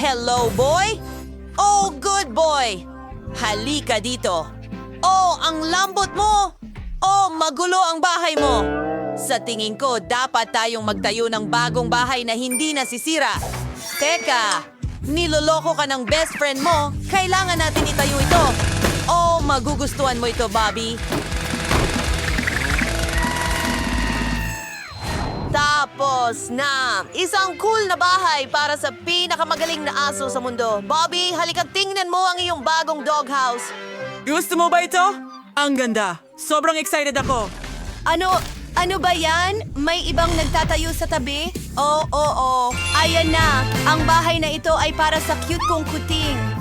Hello, boy? Oh, good boy! Halika dito. Oh, ang lambot mo! Oh, magulo ang bahay mo! Sa tingin ko, dapat tayong magtayo ng bagong bahay na hindi nasisira. Teka, niloloko ka ng best friend mo. Kailangan natin itayo ito. Oh, magugustuhan mo ito, Bobby. Tapos na, isang cool na bahay para sa pinakamagaling na aso sa mundo. Bobby, halika tingnan mo ang iyong bagong doghouse. Gusto mo ba ito? Ang ganda. Sobrang excited ako. Ano, ano ba yan? May ibang nagtatayo sa tabi? Oo, oo, Ayan na, ang bahay na ito ay para sa cute kong kuting.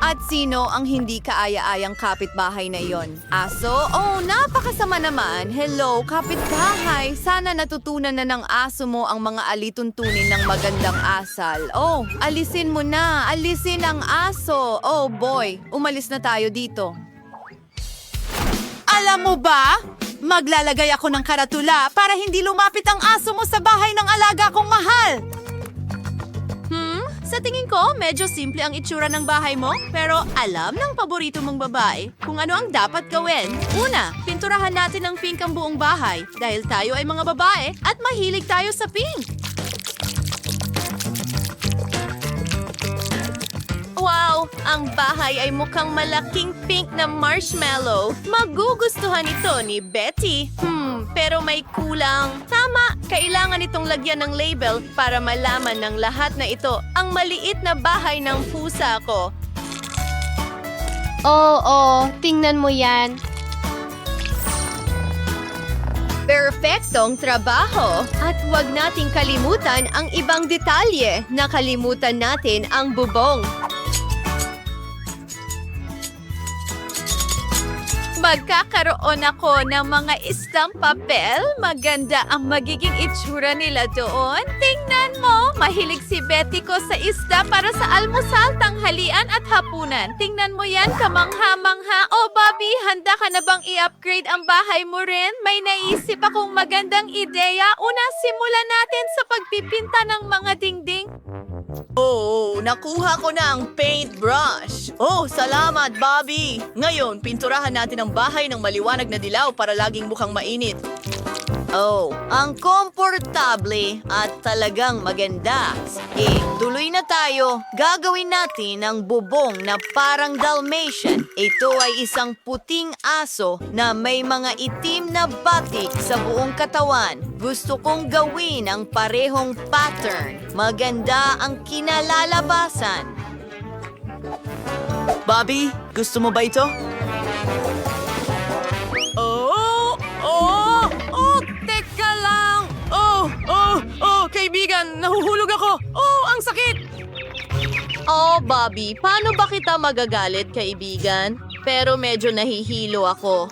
At sino ang hindi kaaya-ayang kapitbahay na iyon? Aso? Oh, napakasama naman. Hello, kapitbahay. Sana natutunan na ng aso mo ang mga alituntunin ng magandang asal. Oh, alisin mo na. Alisin ang aso. Oh boy, umalis na tayo dito. Alam mo ba? Maglalagay ako ng karatula para hindi lumapit ang aso mo sa bahay ng alaga kong mahal. Sa tingin ko, medyo simple ang itsura ng bahay mo, pero alam ng paborito mong babae kung ano ang dapat gawin. Una, pinturahan natin ng pink ang buong bahay dahil tayo ay mga babae at mahilig tayo sa pink. Ang bahay ay mukhang malaking pink na marshmallow. Magugustuhan ito ni Betty. Hmm, pero may kulang. Tama, kailangan itong lagyan ng label para malaman ng lahat na ito ang maliit na bahay ng pusa ko. Oo, tingnan mo yan. Perfectong trabaho! At huwag nating kalimutan ang ibang detalye. Nakalimutan natin ang bubong. Magkakaroon ako ng mga isang papel. Maganda ang magiging itsura nila doon. Tingnan mo, mahilig si Betty ko sa isda para sa almusal, tanghalian at hapunan. Tingnan mo yan, kamangha-mangha. O Bobby, handa ka na bang i-upgrade ang bahay mo rin? May naisip akong magandang ideya. Una, simulan natin sa pagpipinta ng mga dingding. Oh, nakuha ko na ang paintbrush. Oh, salamat, Bobby. Ngayon, pinturahan natin ang bahay ng maliwanag na dilaw para laging mukhang mainit. Oh, ang komportable at talagang maganda. Sige, tuloy na tayo. Gagawin natin ang bubong na parang Dalmatian. Ito ay isang puting aso na may mga itim na batik sa buong katawan. Gusto kong gawin ang parehong pattern. Maganda ang kinalalabasan. Bobby, gusto mo ba ito? Oh! Oh! Oh! Teka lang! Oh! Oh! Oh! Kaibigan, nahuhulog ako! Oh! Ang sakit! Oh, Bobby, paano ba kita magagalit, kaibigan? Pero medyo nahihilo ako.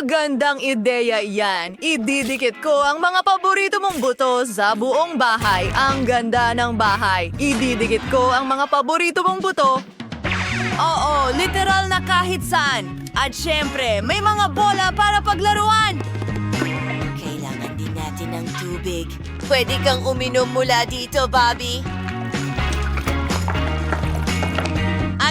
Magandang ideya yan. Ididikit ko ang mga paborito mong buto sa buong bahay. Ang ganda ng bahay. Ididikit ko ang mga paborito mong buto. Oo, literal na kahit saan. At syempre, may mga bola para paglaruan. Kailangan din natin ng tubig. Pwede kang uminom mula dito, Bobby.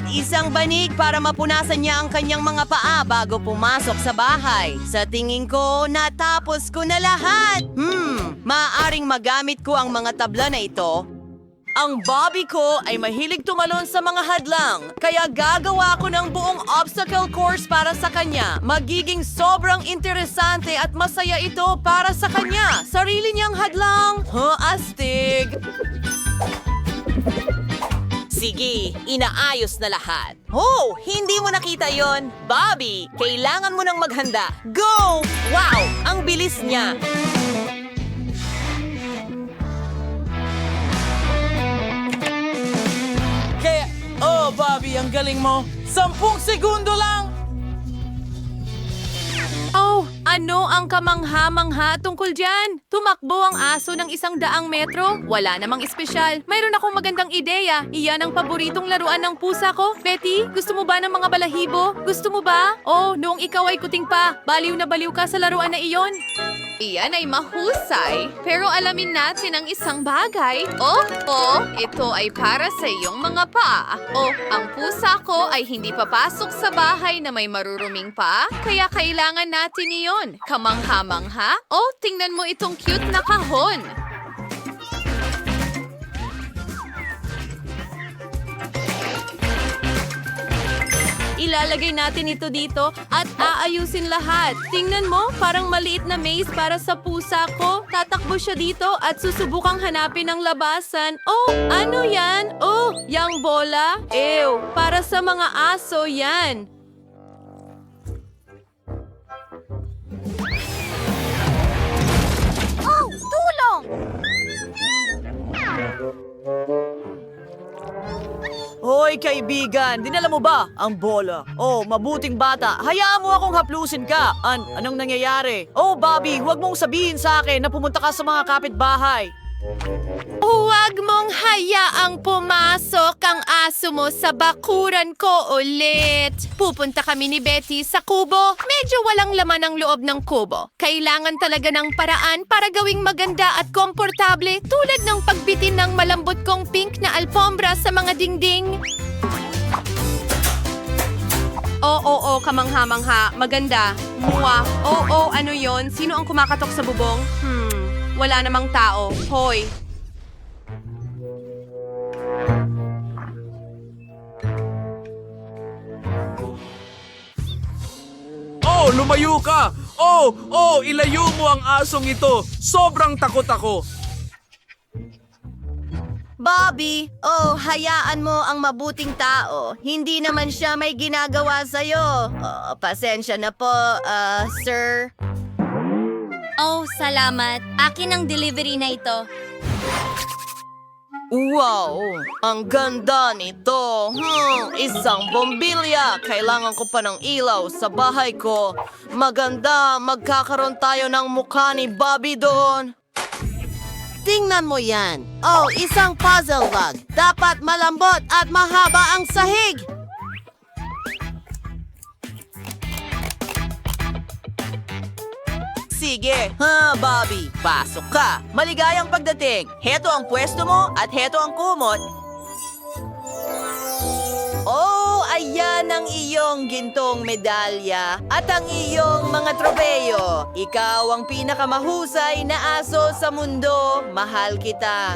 Isang banig para mapunasan niya ang kanyang mga paa bago pumasok sa bahay. Sa tingin ko, natapos ko na lahat. Hmm, maaaring magamit ko ang mga tabla na ito. Ang Bobby ko ay mahilig tumalon sa mga hadlang, kaya gagawa ko ng buong obstacle course para sa kanya. Magiging sobrang interesante at masaya ito para sa kanya. Sarili niyang hadlang. Huh, astig! Sige, inaayos na lahat. Oh, hindi mo nakita yon, Bobby, kailangan mo nang maghanda. Go! Wow, ang bilis niya. Kaya, oh Bobby, ang galing mo! Sampung segundo lang! Ano ang kamangha-mangha tungkol dyan? Tumakbo ang aso ng isang daang metro? Wala namang espesyal. Mayroon akong magandang ideya. Iyan ang paboritong laruan ng pusa ko. Betty, gusto mo ba ng mga balahibo? Gusto mo ba? Oh, noong ikaw ay kuting pa, baliw na baliw ka sa laruan na iyon. Iyan ay mahusay. Pero alamin natin ang isang bagay. Oh, oh, ito ay para sa iyong mga paa. Oh, ang pusa ko ay hindi papasok sa bahay na may maruruming paa, kaya kailangan natin iyon. Kamangha-mangha? Oh, tingnan mo itong cute na kahon. Ilalagay natin ito dito at aayusin lahat. Tingnan mo, parang maliit na maze para sa pusa ko. Tatakbo siya dito at susubukang hanapin ang labasan. Oh, ano yan? Oh, yang bola? Ew, para sa mga aso yan. Hoy, kaibigan, dinala mo ba ang bola? Oh, mabuting bata, hayaan mo akong haplusin ka. An anong nangyayari? Oh, Bobby, huwag mong sabihin sa akin na pumunta ka sa mga kapitbahay. Huwag mong hayaang pumasok ang aso mo sa bakuran ko ulit. Pupunta kami ni Betty sa kubo. Medyo walang laman ang loob ng kubo. Kailangan talaga ng paraan para gawing maganda at komportable tulad ng malambot kong pink na alfombra sa mga dingding. Oo, oo, kamangha-mangha. Maganda. Muwa. Oo, ano yon? Sino ang kumakatok sa bubong? Hmm, wala namang tao. Hoy. Oh, lumayo ka! Oh, oh, ilayo mo ang asong ito. Sobrang takot ako. Bobby, oh, hayaan mo ang mabuting tao. Hindi naman siya may ginagawa sa'yo. Oh, pasensya na po, ah, sir. Oh, salamat. Akin ang delivery na ito. Wow, ang ganda nito. Hmm, isang bombilya. Kailangan ko pa ng ilaw sa bahay ko. Maganda, magkakaroon tayo ng mukha ni Bobby doon. Tingnan mo yan. Oh, isang puzzle log. Dapat malambot at mahaba ang sahig. Sige, ha, Bobby, pasok ka. Maligayang pagdating. Heto ang pwesto mo at heto ang kumot. Ayan ang iyong gintong medalya at ang iyong mga tropeyo. Ikaw ang pinakamahusay na aso sa mundo. Mahal kita.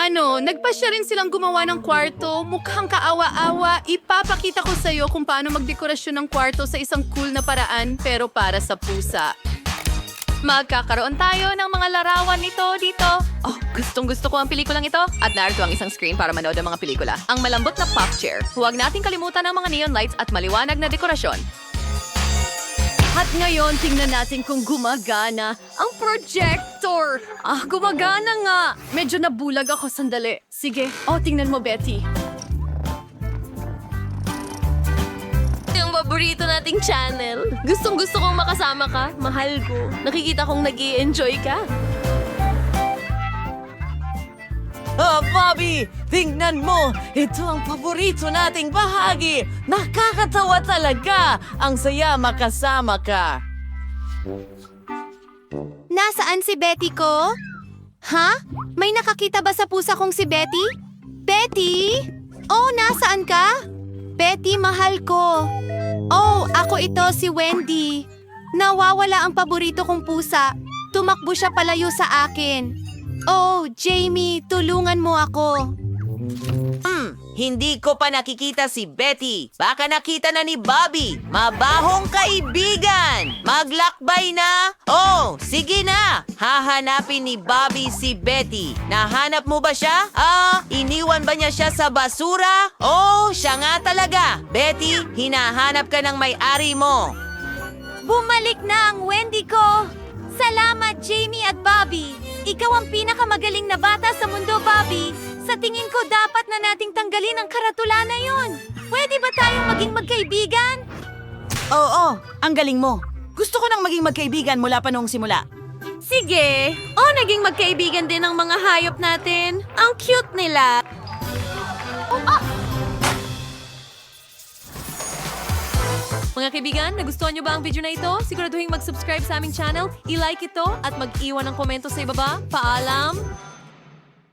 Ano, nagpasya rin silang gumawa ng kwarto. Mukhang kaawa-awa. Ipapakita ko sa'yo kung paano magdekorasyon ng kwarto sa isang cool na paraan, pero para sa pusa. Magkakaroon tayo ng mga larawan nito dito. Oh, gustong gusto ko ang pelikulang ito. At narito ang isang screen para manood ng mga pelikula. Ang malambot na pop chair. Huwag nating kalimutan ang mga neon lights at maliwanag na dekorasyon. At ngayon, tingnan natin kung gumagana ang projector. Ah, gumagana nga. Medyo nabulag ako sandali. Sige, oh, tingnan mo, Betty. Paborito nating channel. Gustong gusto kong makasama ka. Mahal ko. Nakikita kong nag enjoy ka. Ah, Bobby, tingnan mo. Ito ang paborito nating bahagi. Nakakatawa talaga. Ang saya makasama ka. Nasaan si Betty ko? Ha? May nakakita ba sa pusa kong si Betty? Betty? Oh, nasaan ka? Betty, mahal ko. Oh, ako ito si Wendy. Nawawala ang paborito kong pusa. Tumakbo siya palayo sa akin. Oh, Jamie, tulungan mo ako. Hindi ko pa nakikita si Betty. Baka nakita na ni Bobby. Mabahong kaibigan. Maglakbay na. Oh, sige na. Hahanapin ni Bobby si Betty. Nahanap mo ba siya? Ah, iniwan ba niya siya sa basura? Oh, siya nga talaga. Betty, hinahanap ka ng may-ari mo. Bumalik na ang Wendy ko! Salamat, Jamie at Bobby! Ikaw ang pinakamagaling na bata sa mundo, Bobby! Sa tingin ko, dapat na nating tanggalin ang karatula na yon. Pwede ba tayong maging magkaibigan? Oo, ang galing mo. Gusto ko nang maging magkaibigan mula pa noong simula. Sige. Oh, naging magkaibigan din ang mga hayop natin. Ang cute nila. Mga kaibigan, nagustuhan nyo ba ang video na ito? Siguraduhin mag-subscribe sa aming channel, i-like ito, at mag-iwan ng komento sa ibaba. Paalam!